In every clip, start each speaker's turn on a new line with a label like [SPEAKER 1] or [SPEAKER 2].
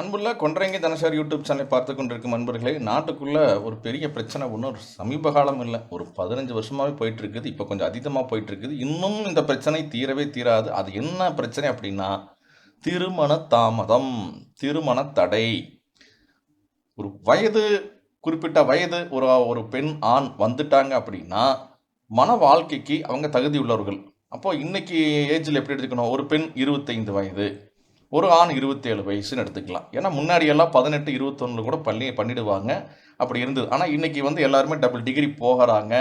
[SPEAKER 1] அன்புள்ள கொன்றைங்க தனசார் யூடியூப் சேனலை பார்த்து கொண்டிருக்கும் அன்பர்களே நாட்டுக்குள்ளே ஒரு பெரிய பிரச்சனை ஒன்றும் சமீப காலம் இல்லை. ஒரு பதினஞ்சு வருஷமாகவே போயிட்டு இருக்குது இப்போ கொஞ்சம் அதிகமாக போயிட்டு இருக்குது இன்னும் இந்த பிரச்சனை தீரவே தீராது. அது என்ன பிரச்சனை அப்படின்னா திருமண தாமதம் திருமண தடை. ஒரு வயது குறிப்பிட்ட வயது ஒரு ஒரு பெண் ஆண் வந்துட்டாங்க அப்படின்னா மன வாழ்க்கைக்கு அவங்க தகுதி உள்ளவர்கள் அப்போ இன்னைக்கு ஏஜில் எப்படி எடுத்துக்கணும்? ஒரு பெண் இருபத்தைந்து வயது. ஒரு ஆண் இருபத்தேழு வயசுன்னு எடுத்துக்கலாம். ஏன்னா முன்னாடியெல்லாம் பதினெட்டு இருபத்தொன்னில் கூட பள்ளி பண்ணிடுவாங்க. அப்படி இருந்தது. ஆனால் இன்னைக்கு வந்து எல்லாருமே டபுள் டிகிரி போகிறாங்க.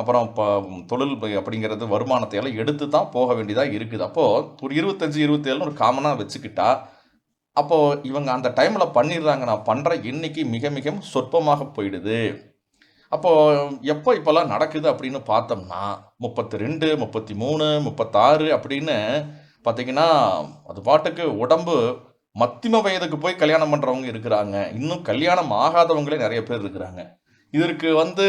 [SPEAKER 1] அப்புறம் இப்போ தொழில் அப்படிங்கிறது வருமானத்தை எல்லாம் எடுத்து தான் போக வேண்டியதாக இருக்குது. அப்போது ஒரு இருபத்தஞ்சு இருபத்தேழுன்னு ஒரு காமனாக வச்சுக்கிட்டா அப்போது இவங்க அந்த டைமில் பண்ணிடுறாங்க. நான் பண்ணுற எண்ணிக்கை மிக மிக சொற்பமாக போயிடுது. அப்போது எப்போ இப்போல்லாம் நடக்குது அப்படின்னு பார்த்தோம்னா முப்பத்தி ரெண்டு முப்பத்தி மூணு முப்பத்தாறு அப்படின்னு பார்த்தீங்கன்னா அது பாட்டுக்கு உடம்பு மத்திம வயதுக்கு போய் கல்யாணம் பண்ணுறவங்க இருக்கிறாங்க. இன்னும் கல்யாணம் ஆகாதவங்களே நிறைய பேர் இருக்கிறாங்க. இதற்கு வந்து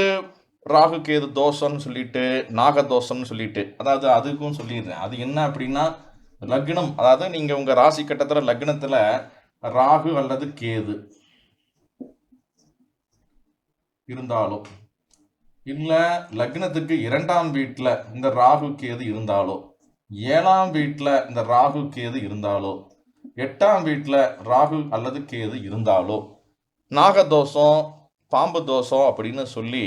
[SPEAKER 1] ராகு கேது தோஷம்னு சொல்லிட்டு நாகதோஷம்னு சொல்லிட்டு அதாவது அதுக்கும் சொல்லிடுறேன். அது என்ன அப்படின்னா லக்னம். அதாவது நீங்கள் உங்கள் ராசி கட்டத்தில் லக்னத்தில் ராகு அல்லது கேது இருந்தாலோ இல்லை லக்னத்துக்கு இரண்டாம் வீட்டில் இந்த ராகு கேது இருந்தாலோ ஏழாம் வீட்டில் இந்த ராகு கேது இருந்தாலோ எட்டாம் வீட்டில் ராகு அல்லது கேது இருந்தாலோ நாகதோஷம் பாம்பு தோஷம் அப்படின்னு சொல்லி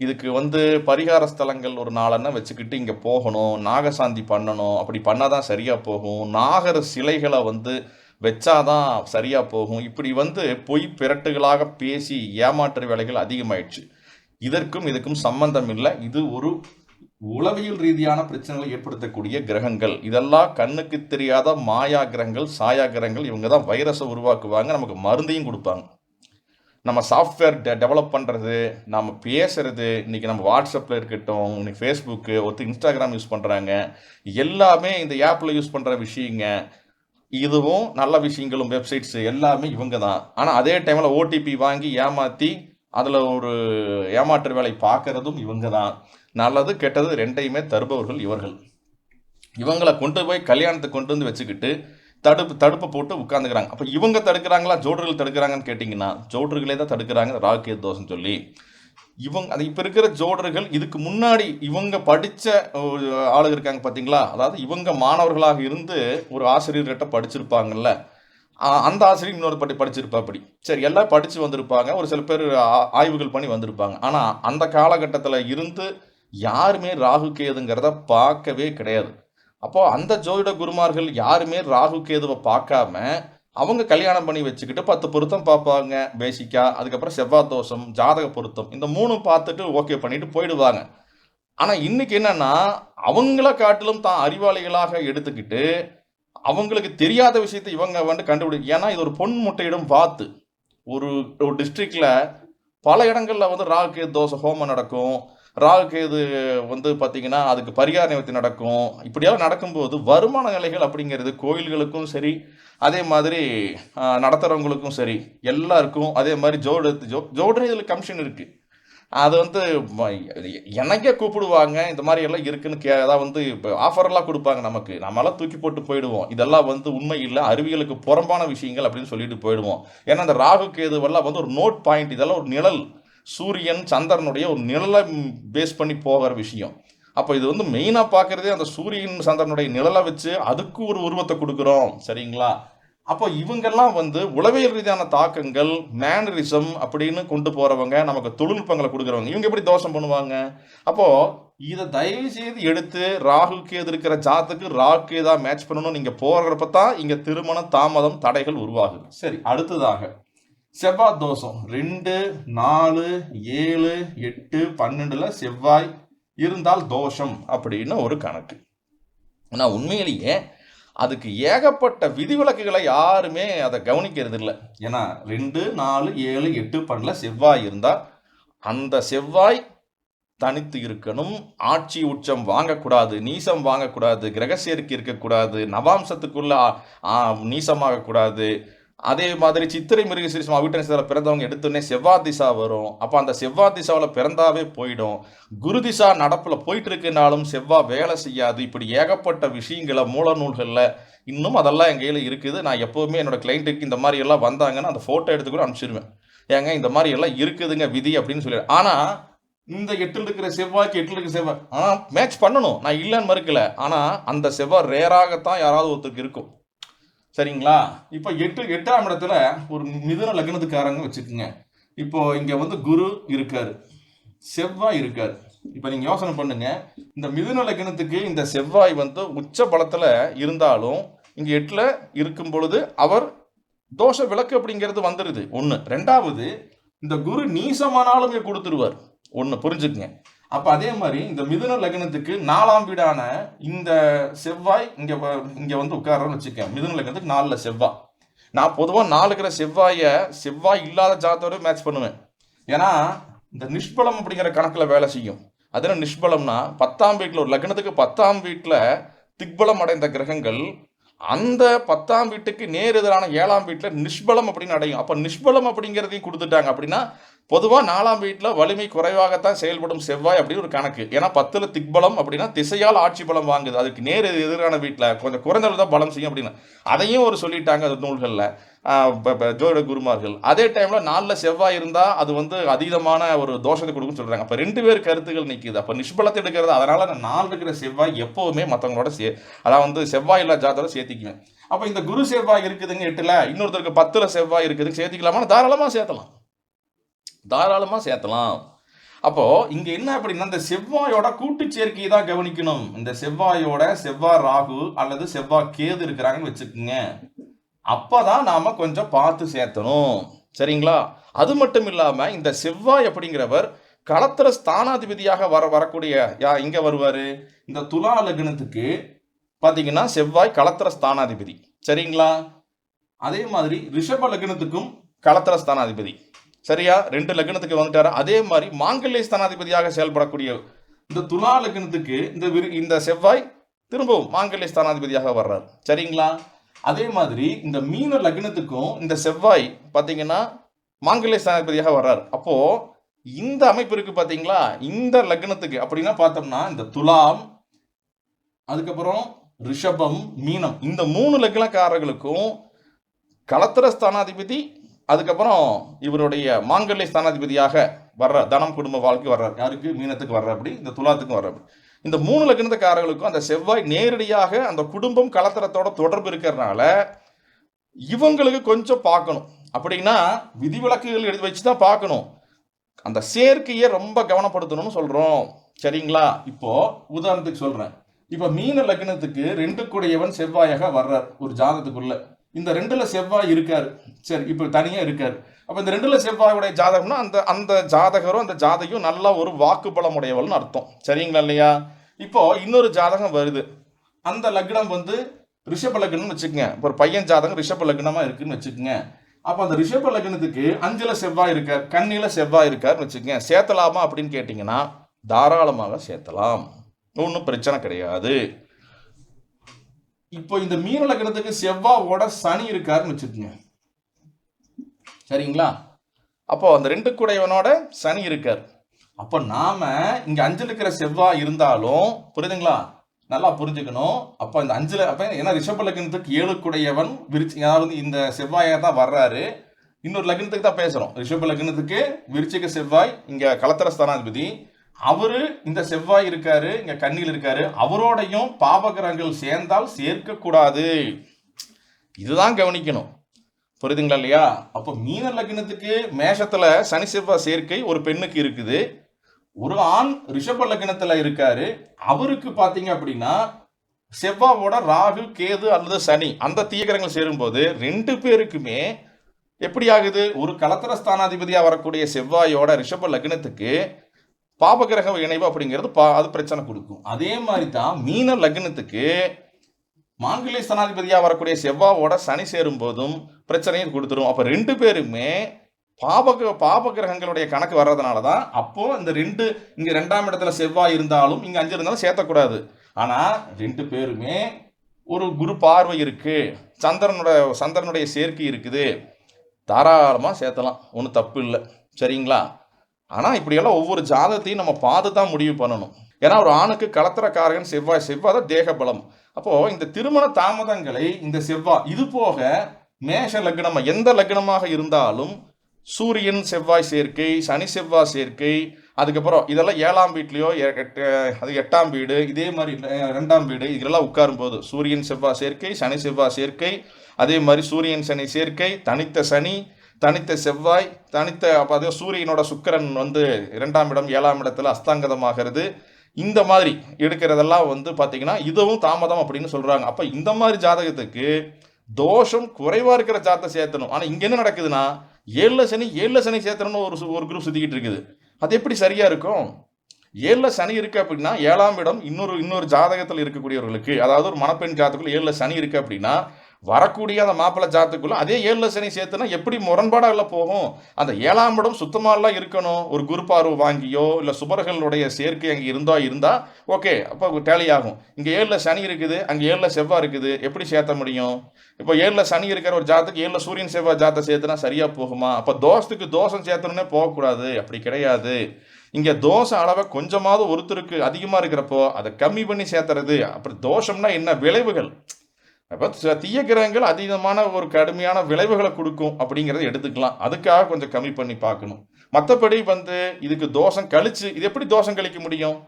[SPEAKER 1] இதுக்கு வந்து பரிகார ஸ்தலங்கள் ஒரு நாளெல்லாம் வச்சுக்கிட்டு இங்கே போகணும் நாகசாந்தி பண்ணணும். அப்படி பண்ணால் தான் சரியாக போகும். நாகர சிலைகளை வந்து வச்சாதான் சரியாக போகும். இப்படி வந்து பொய் பிரட்டுகளாக பேசி ஏமாற்று வேலைகள் அதிகமாயிடுச்சு. இதற்கும் இதுக்கும் சம்பந்தம் இல்லை. இது ஒரு உளவியல் ரீதியான பிரச்சனைகளை ஏற்படுத்தக்கூடிய கிரகங்கள். இதெல்லாம் கண்ணுக்கு தெரியாத மாயா கிரகங்கள் சாயா கிரகங்கள் இவங்க தான் வைரஸை உருவாக்குவாங்க. நமக்கு மருந்தையும் கொடுப்பாங்க. நம்ம சாஃப்ட்வேர் டெ டெவலப் பண்ணுறது நம்ம பேசுறது இன்றைக்கி நம்ம வாட்ஸ்அப்பில் இருக்கட்டும் இன்னைக்கு ஃபேஸ்புக்கு ஒருத்தர் இன்ஸ்டாகிராம் யூஸ் பண்ணுறாங்க எல்லாமே இந்த ஆப்பில் யூஸ் பண்ணுற விஷயங்க. இதுவும் நல்ல விஷயங்களும் வெப்சைட்ஸ் எல்லாமே இவங்க தான் ஆனால் அதே டைமில் ஓடிபி வாங்கி ஏமாற்றி அதில் ஒரு ஏமாற்று வேலை பார்க்கறதும் இவங்க தான் நல்லது கெட்டது ரெண்டையுமே தருபவர்கள் இவர்கள். இவங்களை கொண்டு போய் கல்யாணத்தை கொண்டு வந்து வச்சுக்கிட்டு தடுப்பு தடுப்பை போட்டு உட்காந்துக்கிறாங்க அப்போ இவங்க தடுக்கிறாங்களா ஜோடர்கள் தடுக்கிறாங்கன்னு கேட்டிங்கன்னா ஜோடர்களே தான் தடுக்கிறாங்க ராகு தோஷம் சொல்லி. இவங்க அது இப்போ இருக்கிற ஜோடர்கள் இதுக்கு முன்னாடி இவங்க படித்த ஒரு ஆளுங்க இருக்காங்க பார்த்தீங்களா அதாவது இவங்க மாணவர்களாக இருந்து ஒரு ஆசிரியர்கிட்ட படிச்சிருப்பாங்கல்ல. அந்த ஆசிரியர் இன்னொரு படி படிச்சிருப்பா அப்படி. சரி எல்லாம் படித்து வந்திருப்பாங்க ஒரு சில பேர் ஆய்வுகள் பண்ணி வந்திருப்பாங்க. ஆனால் அந்த காலகட்டத்தில் இருந்து யாருமே ராகு கேதுங்கிறத பார்க்கவே கிடையாது. அப்போ அந்த ஜோதிட குருமார்கள் யாருமே ராகு கேதுவை பார்க்காம அவங்க கல்யாணம் பண்ணி வச்சுக்கிட்டு பத்து பொருத்தம் பார்ப்பாங்க. பேசிக்காக அதுக்கப்புறம் செவ்வாய் தோஷம் ஜாதக பொருத்தம் இந்த மூணு பார்த்துட்டு ஓகே பண்ணிட்டு போயிடுவாங்க. ஆனால் இன்னைக்கு என்னன்னா அவங்கள காட்டிலும் தான் அறிவாளிகளாக எடுத்துக்கிட்டு அவங்களுக்கு தெரியாத விஷயத்தை இவங்க வந்து கண்டுபிடி ஏன்னா இது ஒரு பொன் முட்டையிடும் பார்த்து ஒரு ஒரு டிஸ்ட்ரிக்டில் பல இடங்களில் வந்து ராகு கேது தோசை ஹோமம் நடக்கும். ராகு கேது வந்து பார்த்திங்கன்னா அதுக்கு பரிகார நிவர்த்தி நடக்கும். இப்படியெல்லாம் நடக்கும்போது வருமான நிலைகள் அப்படிங்கிறது கோயில்களுக்கும் சரி அதே மாதிரி நடத்துகிறவங்களுக்கும் சரி எல்லாருக்கும் அதே மாதிரி ஜோடு ஜோ ஜோடு இதில் கமிஷன் இருக்குது அது வந்து எனக்கே கூப்பிடுவாங்க இந்த மாதிரி எல்லாம் இருக்குன்னு கே அதான் வந்து இப்போ ஆஃபர்லாம் கொடுப்பாங்க நமக்கு. நம்மளாம் தூக்கி போட்டு போயிடுவோம். இதெல்லாம் வந்து உண்மை இல்லை அறிவியலுக்கு புறம்பான விஷயங்கள் அப்படின்னு சொல்லிட்டு போயிடுவோம். ஏன்னா அந்த ராகு கேதுவெல்லாம் வந்து ஒரு நோட் பாயிண்ட் இதெல்லாம் ஒரு நிழல். சூரியன் சந்திரனுடைய ஒரு நிழலை பேஸ் பண்ணி போகிற விஷயம். அப்போ இது வந்து மெயினாக பார்க்குறதே அந்த சூரியன் சந்திரனுடைய நிழலை வச்சு அதுக்கு ஒரு உருவத்தை கொடுக்குறோம். சரிங்களா? அப்போ இவங்கெல்லாம் வந்து உளவியல் ரீதியான தாக்கங்கள் மேனரிசம் அப்படின்னு கொண்டு போகிறவங்க நமக்கு தொழில்நுட்பங்களை கொடுக்குறவங்க. இவங்க எப்படி தோஷம் பண்ணுவாங்க? அப்போது இதை தயவு செய்து எடுத்து ராகு கேது இருக்கிற ஜாத்துக்கு ராகு கேதா மேட்ச் பண்ணணும் நீங்கள் போகிறப்ப தான் இங்கே திருமண தாமதம் தடைகள் உருவாகுது. சரி அடுத்ததாக. செவ்வாய் தோஷம். ரெண்டு நாலு ஏழு எட்டு பன்னெண்டுல செவ்வாய் இருந்தால் தோஷம் அப்படின்னு ஒரு கணக்கு. ஆனால் உண்மையிலேயே அதுக்கு ஏகப்பட்ட விதிவிலக்குகளை யாருமே அதை கவனிக்கிறது இல்லை ஏன்னா ரெண்டு நாலு ஏழு எட்டு பண்ணல செவ்வாய் இருந்தால் அந்த செவ்வாய் தனித்து இருக்கணும். ஆட்சி உச்சம் வாங்கக்கூடாது நீசம் வாங்கக்கூடாது கிரக சேர்க்கை இருக்கக்கூடாது நவாம்சத்துக்குள்ள நீசமாகக்கூடாது அதே மாதிரி சித்திரை மிருக சிறுசம் அவிட்ட நட்சத்திரத்தில் பிறந்தவங்க எடுத்தோடனே செவ்வாய் திசா வரும். அப்போ அந்த செவ்வாய் திசாவில் பிறந்தாவே போயிடும். குரு திசா நடப்பில் போயிட்டு இருக்குனாலும் செவ்வாய் வேலை செய்யாது. இப்படி ஏகப்பட்ட விஷயங்களை மூல நூல்களில் இன்னும் அதெல்லாம் என் கையில் இருக்குது. நான் எப்போவுமே என்னோட கிளைண்ட்டுக்கு இந்த மாதிரி எல்லாம் வந்தாங்கன்னா அந்த ஃபோட்டோ எடுத்து கூட அனுப்பிச்சிருவேன். ஏங்க இந்த மாதிரி எல்லாம் இருக்குதுங்க விதி அப்படின்னு சொல்லி ஆனால் இந்த எட்டில் இருக்கிற செவ்வாய்க்கு எட்டில் இருக்கிற செவ்வாய் ஆனால் மேட்ச் பண்ணணும். நான் இல்லைன்னு மறுக்கல. ஆனால் அந்த செவ்வாய் ரேராகத்தான் யாராவது ஒருத்தருக்கு இருக்கும். சரிங்களா? இப்போ எட்டு எட்டாம் இடத்துல ஒரு மிதுன லக்னத்துக்காரங்க வச்சுக்கோங்க. இப்போ இங்கே வந்து குரு இருக்கார். செவ்வாய் இருக்கார். இப்போ நீங்கள் யோசனை பண்ணுங்க. இந்த மிதுன லக்னத்துக்கு இந்த செவ்வாய் வந்து உச்ச பலத்தில் இருந்தாலும் இங்கே எட்டில் இருக்கும் பொழுது அவர் தோஷ விளக்கு அப்படிங்கிறது வந்துடுது ஒன்று ரெண்டாவது இந்த குரு நீசமானாலும் இங்கே கொடுத்துருவார். ஒன்று புரிஞ்சுக்குங்க. அப்போ அதே மாதிரி இந்த மிதுன லக்னத்துக்கு நாலாம் வீடான இந்த செவ்வாய் இங்கே இங்கே வந்து உட்காரன்னு வச்சுக்கேன் மிதுன லக்னத்துக்கு நாலில் செவ்வாய் நான் பொதுவாக நாலு இருக்கிற செவ்வாயை செவ்வாய் இல்லாத ஜாதகத்தோட மேட்ச் பண்ணுவேன். ஏன்னா இந்த நிஷ்பலம் அப்படிங்கிற கணக்கில் வேலை செய்யும். அது நிஷ்பலம்னா பத்தாம் வீட்டில் ஒரு லக்னத்துக்கு பத்தாம் வீட்டில் திக்பலம் அடைந்த கிரகங்கள் அந்த பத்தாம் வீட்டுக்கு நேர் எதிரான ஏழாம் வீட்டில் நிஷ்பலம் அப்படின்னு அடையும். அப்போ நிஷ்பலம் அப்படிங்கிறதையும் கொடுத்துட்டாங்க அப்படின்னா பொதுவாக நாலாம் வீட்டில் வலிமை குறைவாகத்தான் செயல்படும் செவ்வாய் அப்படின்னு ஒரு கணக்கு. ஏன்னா பத்தில் திக்பலம் அப்படின்னா திசையால் ஆட்சி பலம் வாங்குது. அதுக்கு நேர் எதிரான வீட்டில் கொஞ்சம் குறைந்த தான் பலம் செய்யும் அப்படின்னு. அதையும் ஒரு சொல்லிட்டாங்க அந்த நூல்களில். ஜோதிட குருமார்கள். அதே டைமில் நாலில் செவ்வாய் இருந்தால் அது வந்து அதீதமான ஒரு தோஷத்தை கொடுக்குன்னு சொல்கிறாங்க அப்போ ரெண்டு பேர் கருத்துக்கள் நிற்கிது அப்போ நிஷ்பலத்தை எடுக்கிறது அதனால் நான் நாலு இருக்கிற செவ்வாய் எப்போவுமே மற்றவங்களோட சே அதான் வந்து செவ்வாய் இல்லா ஜாதோட சேர்த்திக்குவேன். அப்போ இந்த குரு செவ்வாய் இருக்குதுங்க எட்டில் இன்னொருத்தருக்கு பத்தில் செவ்வாய் இருக்குதுங்க சேர்த்திக்கலாமா தாராளமாக சேர்த்தலாம். தாராளமாக சேர்த்தலாம். அப்போ இங்க என்ன அப்படின்னா இந்த செவ்வாயோட கூட்டு சேர்க்கையை தான் கவனிக்கணும். இந்த செவ்வாயோட செவ்வாய் ராகு அல்லது செவ்வாய் கேது இருக்கிறாங்கன்னு வச்சுக்கோங்க. அப்போ தான் நாம் கொஞ்சம் பார்த்து சேர்த்தணும். சரிங்களா? அது மட்டும் இல்லாமல் இந்த செவ்வாய் அப்படிங்கிறவர் களத்திர ஸ்தானாதிபதியாக வர வரக்கூடிய யா இங்கே வருவார். இந்த துலா லக்னத்துக்கு பார்த்தீங்கன்னா செவ்வாய் களத்திர ஸ்தானாதிபதி. சரிங்களா? அதே மாதிரி ரிஷப லக்னத்துக்கும் களத்திர ஸ்தானாதிபதி. சரியா? ரெண்டு லக்னத்துக்கு வந்துட்டாரு. அதே மாதிரி மாங்கல்ய ஸ்தானாதிபதியாக செயல்படக்கூடிய இந்த துலா லக்னத்துக்கு இந்த விரு- இந்த செவ்வாய் திரும்பவும் மாங்கல்ய ஸ்தானாதிபதியாக வர்றார். சரிங்களா? அதே மாதிரி இந்த மீன லக்னத்துக்கும் இந்த செவ்வாய் பார்த்தீங்கன்னா மாங்கல்ய ஸ்தானாதிபதியாக வர்றார். அப்போ இந்த அமைப்பு இருக்கு பார்த்தீங்களா இந்த லக்னத்துக்கு அப்படின்னா பார்த்தோம்னா இந்த துலாம் அதுக்கப்புறம் ரிஷபம் மீனம் இந்த மூணு லக்னக்காரர்களுக்கும் களத்திர ஸ்தானாதிபதி அதுக்கப்புறம் இவருடைய மாங்கல்ய ஸ்தானாதிபதியாக வர்ற தனம் குடும்ப வாழ்க்கை வர்றார். யாருக்கு? மீனத்துக்கு வர்ற அப்படி இந்த துலாத்துக்கும் வர்ற அப்படி. இந்த மூணு லக்னத்துக்காரர்களுக்கும் அந்த செவ்வாய் நேரடியாக அந்த குடும்பம் கலத்தரத்தோட தொடர்பு இருக்கிறதுனால இவங்களுக்கு கொஞ்சம் பார்க்கணும். அப்படின்னா விதிவிலக்குகள் எடுத்து வச்சு தான் பார்க்கணும். அந்த சேர்க்கையை ரொம்ப கவனப்படுத்தணும்னு சொல்கிறோம் சரிங்களா? இப்போ உதாரணத்துக்கு சொல்கிறேன் இப்போ மீன லக்னத்துக்கு ரெண்டு கூடையவன் செவ்வாயாக வர்றார் ஒரு ஜாதகத்துக்குள்ள. இந்த ரெண்டுல செவ்வாய் இருக்கார். சரி இப்போ தனியாக இருக்கார். அப்போ இந்த ரெண்டுல செவ்வாயுடைய ஜாதகம்னா அந்த அந்த ஜாதகரும் அந்த ஜாதகம் நல்ல ஒரு வாக்கு பலமுடையவள்னு அர்த்தம். சரிங்களா இல்லையா? இப்போ இன்னொரு ஜாதகம் வருது. அந்த லக்னம் வந்து ரிஷப லக்னம்னு வச்சுக்கோங்க. இப்போ ஒரு பையன் ஜாதகம் ரிஷப லக்னமாக இருக்குன்னு வச்சுக்கோங்க. அப்போ அந்த ரிஷப லக்னத்துக்கு அஞ்சில் செவ்வாய் இருக்கார் கண்ணில செவ்வாய் இருக்காருன்னு வச்சுக்கோங்க. சேர்த்தலாமா அப்படின்னு கேட்டிங்கன்னா தாராளமாக சேர்த்தலாம். ஒன்றும் பிரச்சனை கிடையாது. இப்போ இந்த மீன லக்னத்துக்கு செவ்வாவோட சனி இருக்காருன்னு வச்சுக்கோங்க. சரிங்களா? அப்போ அந்த ரெண்டு கூடையவனோட சனி இருக்கார். அப்போ நாம இங்க அஞ்சில் இருக்கிற செவ்வாய் இருந்தாலும் புரியுதுங்களா? நல்லா புரிஞ்சுக்கணும். அப்போ இந்த அஞ்சில் அப்ப ஏன்னா ரிஷப லக்னத்துக்கு ஏழு கூடையவன் விரிச்சி அதாவது இந்த செவ்வாயாக தான் வர்றாரு. இன்னொரு லக்னத்துக்கு தான் பேசுறோம். ரிஷப லக்னத்துக்கு விருச்சிக செவ்வாய் இங்க கலத்தர ஸ்தானாதிபதி. அவரு இந்த செவ்வாய் இருக்காரு இங்க கண்ணில் இருக்காரு. அவரோடையும் பாபகிரகங்கள் சேர்ந்தால் சேர்க்க கூடாது இதுதான் கவனிக்கணும். புரியுதுங்களா இல்லையா? அப்போ மீன லக்னத்துக்கு மேஷத்துல சனி செவ்வாய் சேர்க்கை ஒரு பெண்ணுக்கு இருக்குது. ஒரு ஆண் ரிஷப லக்னத்துல இருக்காரு. அவருக்கு பாத்தீங்க அப்படின்னா செவ்வாவோட ராகு கேது அல்லது சனி அந்த தீயகரங்கள் சேரும்போது ரெண்டு பேருக்குமே எப்படி ஆகுது? ஒரு கலத்தர ஸ்தானாதிபதியாக வரக்கூடிய செவ்வாயோட ரிஷப லக்னத்துக்கு பாபகிரக இணைவு அப்படிங்கிறது பா அது பிரச்சனை கொடுக்கும். அதே மாதிரி தான் மீன லக்னத்துக்கு மாங்கல்ய ஸ்தானாதிபதியா வரக்கூடிய செவ்வாவோட சனி சேரும் போதும் பிரச்சனையும் கொடுத்துரும். அப்போ ரெண்டு பேருமே பாபக பாப கிரகங்களுடைய கணக்கு வர்றதுனால தான் அப்போ இந்த ரெண்டு இங்கே ரெண்டாம் இடத்துல செவ்வாய் இருந்தாலும் இங்கே அஞ்சு இருந்தாலும் சேர்த்தக்கூடாது. ஆனால் ரெண்டு பேருமே ஒரு குரு பார்வை இருக்கு. சந்திரனோட சந்திரனுடைய சேர்க்கை இருக்குது. தாராளமாக சேர்த்தலாம். ஒன்றும் தப்பு இல்லை. சரிங்களா? ஆனால் இப்படியெல்லாம் ஒவ்வொரு ஜாதத்தையும் நம்ம பார்த்து தான் முடிவு பண்ணணும். ஏன்னா ஒரு ஆணுக்கு கலத்திரக்காரகன் செவ்வாய் செவ்வாய் தான் தேக பலம் அப்போ இந்த திருமண தாமதங்களை இந்த செவ்வாய் இது போக மேஷ லக்னம் எந்த லக்னமாக இருந்தாலும் சூரியன் செவ்வாய் சேர்க்கை சனி செவ்வாய் சேர்க்கை அதுக்கப்புறம் இதெல்லாம் ஏழாம் வீட்லேயோ அது எட்டாம் வீடு இதே மாதிரி ரெண்டாம் வீடு இதெல்லாம் உட்காரும் போது சூரியன் செவ்வாய் சேர்க்கை சனி செவ்வாய் சேர்க்கை அதே மாதிரி சூரியன் சனி சேர்க்கை தனித்த சனி தனித்த செவ்வாய் தனித்த அப்போ அதே சூரியனோட சுக்கிரன் வந்து இரண்டாம் இடம் ஏழாம் இடத்துல அஸ்தாங்கதமாகிறது. இந்த மாதிரி எடுக்கிறதெல்லாம் வந்து பார்த்தீங்கன்னா இதுவும் தாமதம் அப்படின்னு சொல்கிறாங்க அப்போ இந்த மாதிரி ஜாதகத்துக்கு தோஷம் குறைவாக இருக்கிற ஜாதத்தை சேர்த்தணும். ஆனால் இங்கே என்ன நடக்குதுன்னா ஏழில் சனி ஏழில் சனி சேர்த்தணும்னு ஒரு சு- ஒரு குரூப் சுற்றிக்கிட்டு இருக்குது. அது எப்படி சரியாக இருக்கும்? ஏழில் சனி இருக்குது அப்படின்னா ஏழாம் இடம் இன்னொரு இன்னொரு ஜாதகத்தில் இருக்கக்கூடியவர்களுக்கு அதாவது ஒரு மணப்பெண் ஜாதகத்தில் ஏழில் சனி இருக்குது அப்படின்னா வரக்கூடிய அந்த மாப்பிள்ளை ஜாத்துக்குள்ளே அதே ஏழில் சனி சேர்த்துனா எப்படி முரண்பாடாக போகும்? அந்த ஏழாம் இடம் சுத்தமாலாம் இருக்கணும். ஒரு குருப்பார்வை வாங்கியோ இல்லை சுபர்களுடைய சேர்க்கை அங்கே இருந்தோ இருந்தா ஓகே அப்போ டேலி ஆகும். இங்கே ஏழில் சனி இருக்குது அங்கே ஏழில் செவ்வாய் இருக்குது. எப்படி சேர்த்த முடியும்? இப்போ ஏழில் சனி இருக்கிற ஒரு ஜாத்துக்கு ஏழில் சூரியன் செவ்வாய் ஜாத்தை சேர்த்துனா சரியாக போகுமா? அப்போ தோஷத்துக்கு தோஷம் சேர்த்தணுன்னே போகக்கூடாது. அப்படி கிடையாது. இங்கே தோஷ அளவை கொஞ்சமாவது ஒருத்தருக்கு அதிகமாக இருக்கிறப்போ அதை கம்மி பண்ணி சேர்த்துறது. அப்படி தோஷம்னா என்ன? விளைவுகள். அப்போ தீய கிரகங்கள் அதீதமான ஒரு கடுமையான விளைவுகளை கொடுக்கும் அப்படிங்கிறத எடுத்துக்கலாம். அதுக்காக கொஞ்சம் கம்மி பண்ணி பார்க்கணும். மற்றபடி வந்து இதுக்கு தோஷம் கழிச்சு இது எப்படி தோஷம் கழிக்க முடியும்?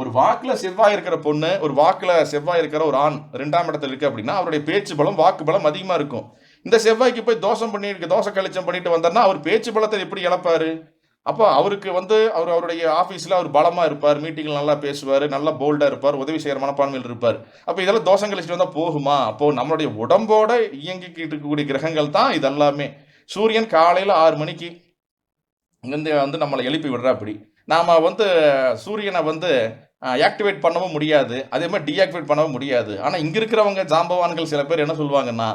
[SPEAKER 1] ஒரு வாக்கில் செவ்வாய் இருக்கிற பொண்ணு ஒரு வாக்கில் செவ்வாய் இருக்கிற ஒரு ஆண் ரெண்டாம் இடத்துல இருக்கு அப்படின்னா அவருடைய பேச்சு பலம் வாக்கு பலம் அதிகமாக இருக்கும். இந்த செவ்வாய்க்கு போய் தோஷம் பண்ணிட்டு தோஷ கழிச்சம் பண்ணிட்டு வந்தார்னா அவர் பேச்சு பலத்தை எப்படி இழப்பாரு? அப்போ அவருக்கு வந்து அவர் அவருடைய ஆஃபீஸில் அவர் பலமாக இருப்பார் மீட்டிங்கில் நல்லா பேசுவார் நல்லா போல்டாக இருப்பார் உதவி செய்கிற மனப்பான்மையில் இருப்பார். அப்போ இதெல்லாம் தோஷம் கழிச்சிட்டு வந்தால் போகுமா? அப்போது நம்மளுடைய உடம்போட இயங்கிக்கிட்டு இருக்கக்கூடிய கிரகங்கள் தான் இதெல்லாமே. சூரியன் காலையில் ஆறு மணிக்கு இங்கேருந்து வந்து நம்மளை எழுப்பி விடுறா அப்படி. நாம் வந்து சூரியனை வந்து ஆக்டிவேட் பண்ணவும் முடியாது. அதே மாதிரி டீஆக்டிவேட் பண்ணவும் முடியாது. ஆனால் இங்கே இருக்கிறவங்க ஜாம்பவான்கள் சில பேர் என்ன சொல்லுவாங்கன்னா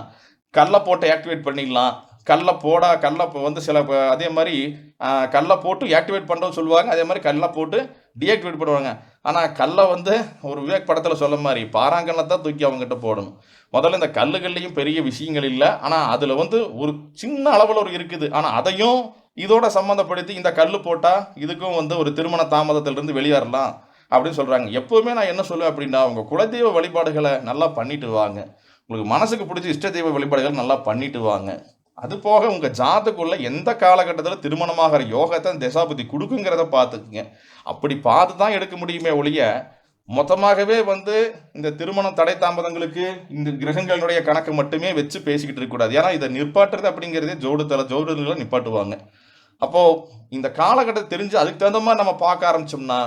[SPEAKER 1] கல்லை போட்டு ஆக்டிவேட் பண்ணிடலாம். கல்லை போடா கல்லை இப்போ வந்து சில அதே மாதிரி கல்லை போட்டு ஆக்டிவேட் பண்ணுறோம்னு சொல்லுவாங்க. அதே மாதிரி கல்லை போட்டு டீஆக்டிவேட் பண்ணுவாங்க. ஆனால் கல்லை வந்து ஒரு விவேக் படத்தில் சொல்ல மாதிரி பாறாங்கல்லை தான் தூக்கி அவங்ககிட்ட போடணும். முதல்ல இந்த கல்லுகள்லையும் பெரிய விஷயங்கள் இல்லை. ஆனால் அதில் வந்து ஒரு சின்ன அளவில் ஒரு இருக்குது. ஆனால் அதையும் இதோட சம்மந்தப்படுத்தி இந்த கல் போட்டால் இதுக்கும் வந்து ஒரு திருமண தாமதத்திலிருந்து வெளியேறலாம் அப்படின்னு சொல்கிறாங்க எப்போவுமே நான் என்ன சொல்லுவேன் அப்படின்னா அவங்க குலதெய்வ வழிபாடுகளை நல்லா பண்ணிட்டு வாங்க. உங்களுக்கு மனசுக்கு பிடிச்ச இஷ்ட தெய்வ வழிபாடுகள் நல்லா பண்ணிட்டு வாங்க. அது போக உங்கள் ஜாத்துக்குள்ள எந்த காலகட்டத்தில் திருமணமாகிற யோகத்தை திசாபதி கொடுக்குங்கிறத பார்த்துக்குங்க. அப்படி பார்த்து தான் எடுக்க முடியுமே ஒழிய மொத்தமாகவே வந்து இந்த திருமணம் தடை தாமதங்களுக்கு இந்த கிரகங்களுடைய கணக்கு மட்டுமே வச்சு பேசிக்கிட்டு இருக்கக்கூடாது. ஏன்னா இதை நிற்பாட்டுறது அப்படிங்கிறதே ஜோடுதல ஜோடுகளை நிப்பாட்டுவாங்க. அப்போது இந்த காலகட்டத்தை தெரிஞ்சு அதுக்கு தகுந்த மாதிரி நம்ம பார்க்க ஆரம்பிச்சோம்னா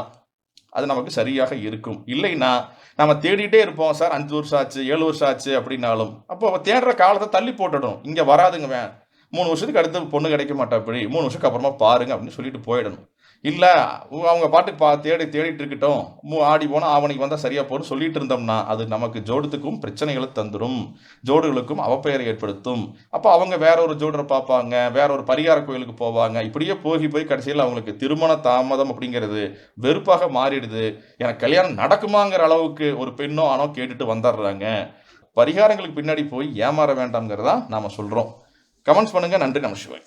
[SPEAKER 1] அது நமக்கு சரியாக இருக்கும். இல்லைன்னா நம்ம தேடிட்டே இருப்போம் சார் அஞ்சு வருஷம் ஆச்சு ஏழு வருஷம் ஆச்சு அப்படின்னாலும். அப்போ தேடுற காலத்தை தள்ளி போட்டுடும் இங்கே வராதுங்க வேன் மூணு வருஷத்துக்கு அடுத்து பொண்ணு கிடைக்க மாட்டா அப்படி மூணு வருஷத்துக்கு அப்புறமா பாருங்க அப்படின்னு சொல்லிட்டு போயிடணும். இல்லை அவங்க பாட்டுக்கு பா தேடி தேடிட்டு இருக்கட்டும். மூ ஆடி போனால் ஆவணிக்கு வந்தால் சரியாக போன்னு சொல்லிட்டு இருந்தோம்னா அது நமக்கு ஜோடுத்துக்கும் பிரச்சனைகளை தந்துடும் ஜோடுகளுக்கும் அவப்பெயரை ஏற்படுத்தும். அப்போ அவங்க வேற ஒரு ஜோடரை பார்ப்பாங்க வேற ஒரு பரிகார கோயிலுக்கு போவாங்க. இப்படியே போகி போய் கடைசியில் அவங்களுக்கு திருமண தாமதம் அப்படிங்கிறது வெறுப்பாக மாறிடுது. எனக்கு கல்யாணம் நடக்குமாங்கிற அளவுக்கு ஒரு பெண்ணோ ஆணோ கேட்டுட்டு வந்துடுறாங்க. பரிகாரங்களுக்கு பின்னாடி போய் ஏமாற வேண்டாம்ங்கிறதா நாம் சொல்கிறோம் கமெண்ட்ஸ் பண்ணுங்கள் நன்றி நமசிவாய்